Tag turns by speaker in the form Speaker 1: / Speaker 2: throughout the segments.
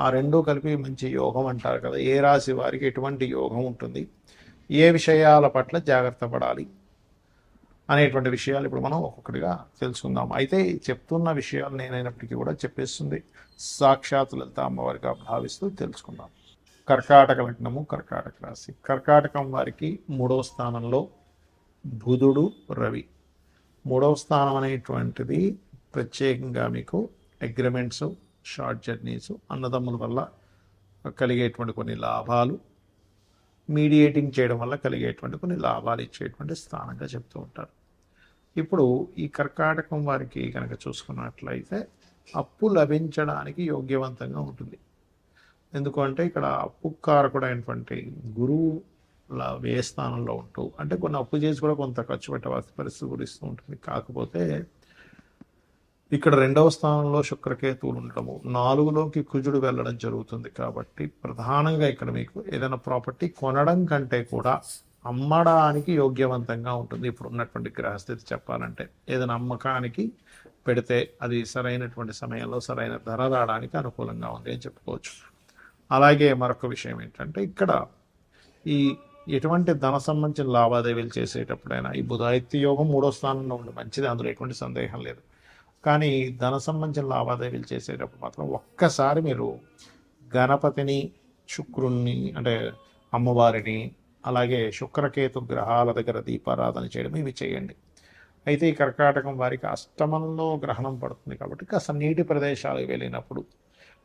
Speaker 1: ఆ రెండూ కలిపి మంచి యోగం అంటారు కదా. ఏ రాశి వారికి ఎటువంటి యోగం ఉంటుంది? ఏ విషయాల పట్ల జాగ్రత్త పడాలి? అనేటువంటి విషయాలు ఇప్పుడు మనం ఒక్కొక్కటిగా తెలుసుకుందాం. అయితే చెప్తున్న విషయాలు నేనైనప్పటికీ కూడా చెప్పేస్తుంది. సాక్షాత్ లలిత అమ్మవారిగా భావిస్తూ తెలుసుకుందాం. కర్కాటక లగ్నము కర్కాటక రాశి. కర్కాటకం వారికి మూడవ స్థానంలో బుధుడు రవి. మూడవ స్థానం అనేటువంటిది ప్రత్యేకంగా మీకు అగ్రిమెంట్స్ షార్ట్ జర్నీస్ అన్నదమ్ముల వల్ల కలిగేటువంటి కొన్ని లాభాలు మీడియేటింగ్ చేయడం వల్ల కలిగేటువంటి కొన్ని లాభాలు ఇచ్చేటువంటి స్థానంగా చెప్తూ ఉంటారు. ఇప్పుడు ఈ కర్కాటకం వారికి కనుక చూసుకున్నట్లయితే అప్పు లభించడానికి యోగ్యవంతంగా ఉంటుంది. ఎందుకంటే ఇక్కడ అప్పు కారకుడైనటువంటి గురువు వ్యయస్థానంలో ఉంటూ అంటే కొన్ని అప్పు చేసి కూడా కొంత ఖర్చు పెట్టవలసిన పరిస్థితి గురిస్తూ ఉంటుంది. కాకపోతే ఇక్కడ రెండవ స్థానంలో శుక్రకేతువులు ఉండడము. నాలుగులోకి కుజుడు వెళ్ళడం జరుగుతుంది కాబట్టి ప్రధానంగా ఇక్కడ మీకు ఏదైనా ప్రాపర్టీ కొనడం కంటే కూడా అమ్మడానికి యోగ్యవంతంగా ఉంటుంది. ఇప్పుడు ఉన్నటువంటి గ్రహస్థితి చెప్పాలంటే ఏదైనా అమ్మకానికి పెడితే అది సరైనటువంటి సమయంలో సరైన ధర రావడానికి అనుకూలంగా ఉంది అని చెప్పుకోవచ్చు. అలాగే మరొక విషయం ఏంటంటే ఇక్కడ ఈ ఎటువంటి ధన సంబంధించిన లావాదేవీలు చేసేటప్పుడైనా ఈ బుధాయిత్య యోగం మూడో స్థానంలో ఉండి మంచిది. అందులో ఎటువంటి సందేహం లేదు. కానీ ధన సంబంధించిన లావాదేవీలు చేసేటప్పుడు మాత్రం ఒక్కసారి మీరు గణపతిని శుక్రుణ్ణి అంటే అమ్మవారిని అలాగే శుక్రకేతు గ్రహాల దగ్గర దీపారాధన చేయడం ఇవి చేయండి. అయితే ఈ కర్కాటకం వారికి అష్టమంలో గ్రహణం పడుతుంది కాబట్టి కాస్త నీటి ప్రదేశాలకు వెళ్ళినప్పుడు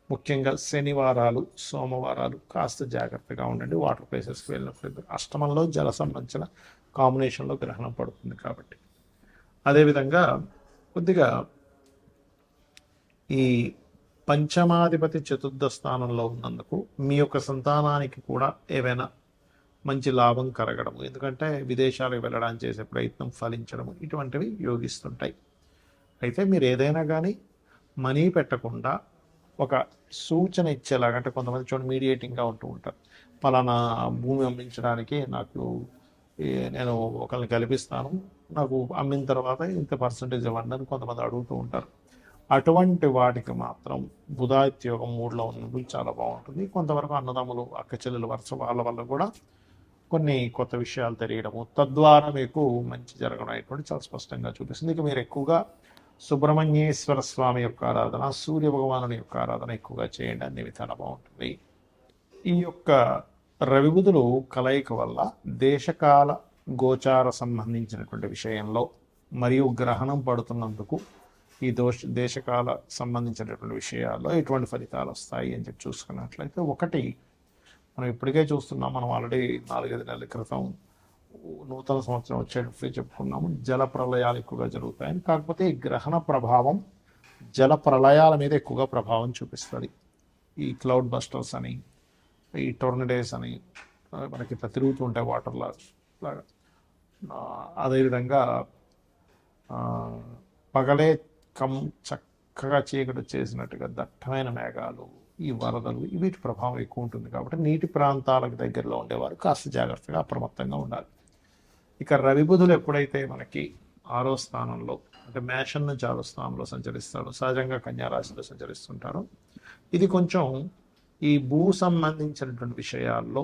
Speaker 1: ముఖ్యంగా శనివారాలు సోమవారాలు కాస్త జాగ్రత్తగా ఉండండి. వాటర్ ప్లేసెస్కి వెళ్ళినప్పుడు అష్టమంలో జల సంబంధించిన కాంబినేషన్లో గ్రహణం పడుతుంది కాబట్టి. అదేవిధంగా కొద్దిగా ఈ పంచమాధిపతి చతుర్థ స్థానంలో ఉన్నందుకు మీ యొక్క సంతానానికి కూడా ఏవైనా మంచి లాభం కలగడము ఎందుకంటే విదేశాలకు వెళ్ళడానికి చేసే ప్రయత్నం ఫలించడము ఇటువంటివి యోగిస్తుంటాయి. అయితే మీరు ఏదైనా కానీ మనీ పెట్టకుండా ఒక సూచన ఇచ్చేలాగా అంటే కొంతమంది చూడండి మీడియేటింగ్గా ఉంటూ ఉంటారు. పలానా భూమి అమ్మించడానికి నాకు నేను ఒకరిని కల్పిస్తాను నాకు అమ్మిన తర్వాత ఇంత పర్సంటేజ్ ఇవ్వండి అని కొంతమంది అడుగుతూ ఉంటారు. అటువంటి వాటికి మాత్రం బుధాత్యోగం మూడులో ఉన్నప్పుడు చాలా బాగుంటుంది. కొంతవరకు అన్నదమ్ములు అక్క చెల్లెలు వరుస వాళ్ళ వల్ల కూడా కొన్ని కొత్త విషయాలు తెలియడము తద్వారా మీకు మంచి జరగడం అనేటువంటి చాలా స్పష్టంగా చూపిస్తుంది. ఇక మీరు ఎక్కువగా సుబ్రహ్మణ్యేశ్వర స్వామి యొక్క ఆరాధన సూర్య భగవానుని యొక్క ఆరాధన ఎక్కువగా చేయండి. అన్ని విధాలు బాగుంటుంది. ఈ యొక్క రవిబుధులు కలయిక వల్ల దేశకాల గోచార సంబంధించినటువంటి విషయంలో మరియు గ్రహణం పడుతున్నందుకు ఈ దోష దేశకాల సంబంధించినటువంటి విషయాల్లో ఎటువంటి ఫలితాలు వస్తాయి అని చెప్పి చూసుకున్నట్లయితే ఒకటి మనం ఇప్పటికే చూస్తున్నాం మనం ఆల్రెడీ నాలుగైదు నెలల క్రితం నూతన సంవత్సరం వచ్చేటప్పుడు చెప్పుకున్నాము జల ప్రళయాలు ఎక్కువగా జరుగుతాయని. కాకపోతే ఈ గ్రహణ ప్రభావం జల ప్రళయాల మీద ఎక్కువగా ప్రభావం చూపిస్తుంది. ఈ క్లౌడ్ బస్టర్స్ అని ఈ టోర్నడేస్ అని మనకి ఇట్లా తిరుగుతూ ఉంటాయి వాటర్ లాగా. అదేవిధంగా పగలే కం చక్కగా చీకటి చేసినట్టుగా దట్టమైన మేఘాలు ఈ వరదలు వీటి ప్రభావం ఎక్కువ ఉంటుంది కాబట్టి నీటి ప్రాంతాలకు దగ్గరలో ఉండేవారు. కాస్త జాగ్రత్తగా అప్రమత్తంగా ఉండాలి. ఇక రవి బుధులు ఎప్పుడైతే మనకి ఆరో స్థానంలో అంటే మేషన్ నుంచి ఆరో స్థానంలో సంచరిస్తాడు సహజంగా కన్యారాశిలో సంచరిస్తుంటారు ఇది కొంచెం ఈ భూ సంబంధించినటువంటి విషయాల్లో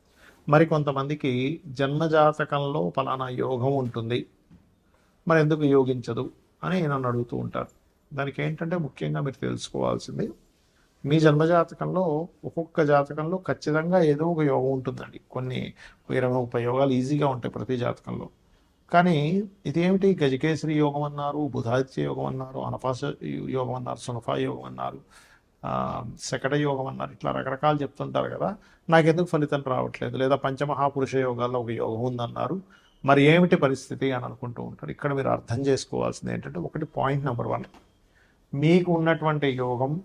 Speaker 1: మరి కొంతమందికి జన్మజాతకంలో ఫలానా యోగం ఉంటుంది. మరి ఎందుకు యోగించదు అని నన్ను అడుగుతూ ఉంటారు. దానికి ఏంటంటే ముఖ్యంగా మీరు తెలుసుకోవాల్సింది మీ జన్మజాతకంలో ఒక్కొక్క జాతకంలో ఖచ్చితంగా ఏదో ఒక యోగం ఉంటుందండి. కొన్ని ఇరవై ముప్పై యోగాలు ఈజీగా ఉంటాయి ప్రతి జాతకంలో. కానీ ఇదేమిటి? గజకేసరి యోగం అన్నారు బుధాదిత్య యోగం అన్నారు అనపాస యోగం అన్నారు సునఫా యోగం అన్నారు శకట యోగం అన్నారు. ఇట్లా రకరకాలు చెప్తుంటారు కదా. నాకెందుకు ఫలితం రావట్లేదు? లేదా పంచమహాపురుష యోగాల్లో ఒక యోగం ఉందన్నారు. మరి ఏమిటి పరిస్థితి అని అనుకుంటూ ఉంటారు. ఇక్కడ మీరు అర్థం చేసుకోవాల్సింది ఏంటంటే ఒకటి పాయింట్ నెంబర్ వన్. మీకు ఉన్నటువంటి యోగం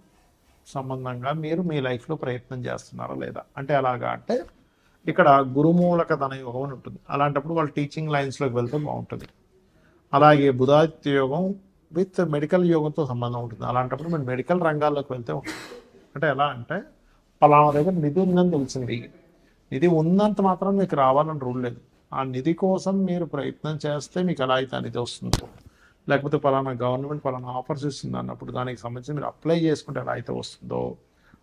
Speaker 1: సంబంధంగా మీరు మీ లైఫ్లో ప్రయత్నం చేస్తున్నారా లేదా? అంటే ఎలాగా అంటే ఇక్కడ గురుమూలక ధన యోగం అని ఉంటుంది. అలాంటప్పుడు వాళ్ళు టీచింగ్ లైన్స్లోకి వెళ్తే బాగుంటుంది. అలాగే బుధాదిత్య యోగం విత్ మెడికల్ యోగంతో సంబంధం ఉంటుంది. అలాంటప్పుడు మీరు మెడికల్ రంగాల్లోకి వెళ్తే అంటే ఎలా అంటే పలానా దగ్గర నిధి ఉందని తెలిసింది. నిధి ఉన్నంత మాత్రం మీకు రావాలని రూల్ లేదు. ఆ నిధి కోసం మీరు ప్రయత్నం చేస్తే మీకు ఎలా అయితే అనేది వస్తుంది వస్తుందో. లేకపోతే పలానా గవర్నమెంట్ పలానా ఆఫర్స్ ఇస్తుంది అన్నప్పుడు దానికి సంబంధించి మీరు అప్లై చేసుకుంటే ఎలా అయితే వస్తుందో.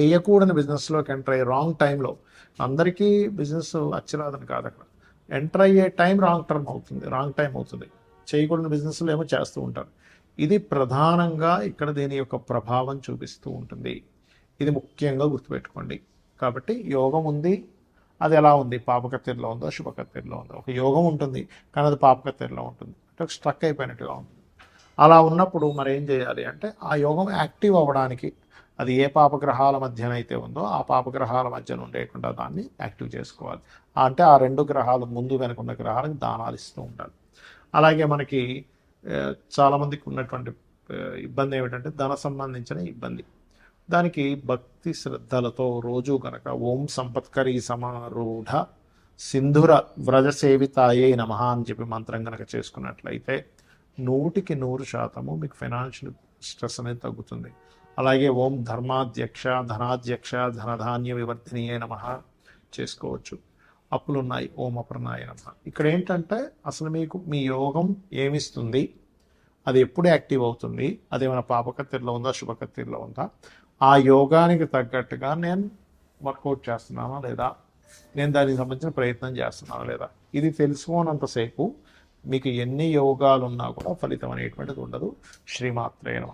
Speaker 1: చేయకూడని బిజినెస్లోకి ఎంటర్ అయ్యే రాంగ్ టైంలో అందరికీ బిజినెస్ అచ్చిరాదని కాదు అక్కడ. ఎంటర్ అయ్యే టైం రాంగ్ టర్మ్ అవుతుంది రాంగ్ టైం అవుతుంది. చేయకూడని బిజినెస్లో ఏమో చేస్తూ ఉంటారు. ఇది ప్రధానంగా ఇక్కడ దీని యొక్క ప్రభావం చూపిస్తూ ఉంటుంది. ఇది ముఖ్యంగా గుర్తుపెట్టుకోండి. కాబట్టి యోగం ఉంది అది ఎలా ఉంది? పాపకత్తిరిలో ఉందో? శుభకత్తిరిలో ఉందో? ఒక యోగం ఉంటుంది కానీ అది పాపకత్తిరిలో ఉంటుంది. అంటే ఒక స్ట్రక్ అయిపోయినట్టుగా ఉంటుంది. అలా ఉన్నప్పుడు మరి ఏం చేయాలి అంటే ఆ యోగం యాక్టివ్ అవ్వడానికి అది ఏ పాపగ్రహాల మధ్యన అయితే ఉందో ఆ పాపగ్రహాల మధ్యన ఉండేకుండా దాన్ని యాక్టివ్ చేసుకోవాలి. అంటే ఆ రెండు గ్రహాలు ముందు వెనక ఉన్న గ్రహాలకు దానాలు ఇస్తూ ఉండాలి. అలాగే మనకి చాలామందికి ఉన్నటువంటి ఇబ్బంది ఏమిటంటే ధన సంబంధించిన ఇబ్బంది. దానికి భక్తి శ్రద్ధలతో రోజు కనుక ఓం సంపత్కరీ సమారూఢ సింధుర వ్రజ సేవితాయే నమః అని చెప్పి మంత్రం కనుక చేసుకున్నట్లయితే నూటికి నూరు శాతము మీకు ఫైనాన్షియల్ స్ట్రెస్ అనేది తగ్గుతుంది. అలాగే ఓం ధర్మాధ్యక్ష ధనాధ్యక్ష ధనధాన్య వివర్ధిని నమ చేసుకోవచ్చు. అప్పులున్నాయి. ఓం అపర్ణాయ నమ. ఇక్కడ ఏంటంటే అసలు మీకు మీ యోగం ఏమిస్తుంది? అది ఎప్పుడు యాక్టివ్ అవుతుంది? అదేమైనా పాపకత్తిలో ఉందా? శుభకత్తిలో ఉందా? ఆ యోగానికి తగ్గట్టుగా నేను వర్కౌట్ చేస్తున్నానా లేదా? నేను దానికి సంబంధించిన ప్రయత్నం చేస్తున్నానా లేదా? ఇది తెలుసుకోనంతసేపు మీకు ఎన్ని యోగాలు ఉన్నా కూడా ఫలితం అనేటువంటిది ఉండదు. శ్రీమాత్రే నమ.